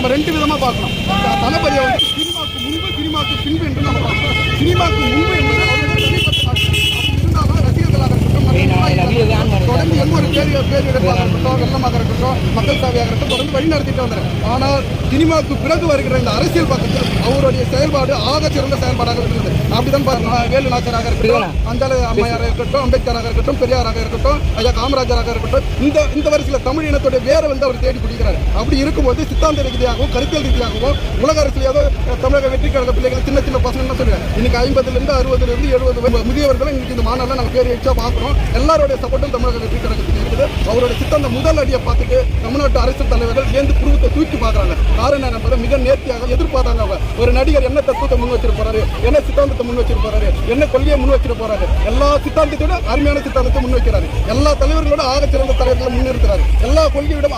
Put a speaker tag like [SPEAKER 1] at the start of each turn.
[SPEAKER 1] நம்ம ரெண்டு விதமா பார்க்கணும். தளபதி வந்து சினிமாவுக்கு முன்பு சினிமாவுக்கு பின்பு என்று நம்ம பார்க்கணும். முன்பு பேர் இறப்பாளாக இருக்கட்டும் வெள்ளமாக இருக்கட்டும் மக்கள் சேவையாக இருக்கட்டும் தொடர்ந்து வழி நடத்திட்டு வந்தார் ஆனால் சினிமாவுக்கு பிறகு வருகிற இந்த அரசியல் பக்கத்தில் அவருடைய செயல்பாடு ஆக சிறந்த செயல்பாடாக இருந்தது அப்படிதான் பாருங்க வேலு நாச்சராக இருக்கட்டும் அஞ்சால அம்மையாராக இருக்கட்டும் அம்பேத்கராக இருக்கட்டும் பெரியாராக இருக்கட்டும் ஐயா காமராஜராக இருக்கட்டும் இந்த இந்த வரிசையில் தமிழ் இனத்துடைய வேரை வந்து அவர் தேடி பிடிக்கிறார் அப்படி இருக்கும்போது சித்தாந்த ரீதியாகவும் கருத்தியல் ரீதியாகவும் உலக அரசியல் ஏதோ தமிழக வெற்றி கழக பிள்ளைகள் சின்ன சின்ன பசங்க சொல்லுவாங்க இன்னைக்கு ஐம்பதுல இருந்து அறுபதுல இருந்து எழுபது முதியவர்களும் இன்னைக்கு இந்த மாநாட்டில் நாங்கள் பேர் வச்சா பார்க்குறோம் எல்லாருடைய சப்போர்ட்டும் தமிழக வெற்றி கழகத்துக்கு இருக்குது அவருடைய சித்தந்த முதல் அடியை பார்த்துட்டு தமிழ்நாட்டு அரசு தலைவர்கள் ஏந்து குருவத்தை தூக்கி பார்க்குறாங்க. காரணம் என்பதை மிக நேர்த்தியாக எதிர்பார்த்தாங்க அவங்க ஒரு நடிகர் என்ன தத்துவத்தை முன் வச்சிட்டு போறாரு? என்ன சித்தாந்தத்தை முன் வச்சிட்டு போறாரு? என்ன கொள்கையை முன் வச்சிட்டு போறாரு? எல்லா சித்தாந்தத்தோட அருமையான சித்தாந்தத்தை முன் வைக்கிறாரு. எல்லா தலைவர்களோட ஆக சிறந்த தலைவர்களை முன்னிறுத்துறாரு. எல்லா கொள்கையோட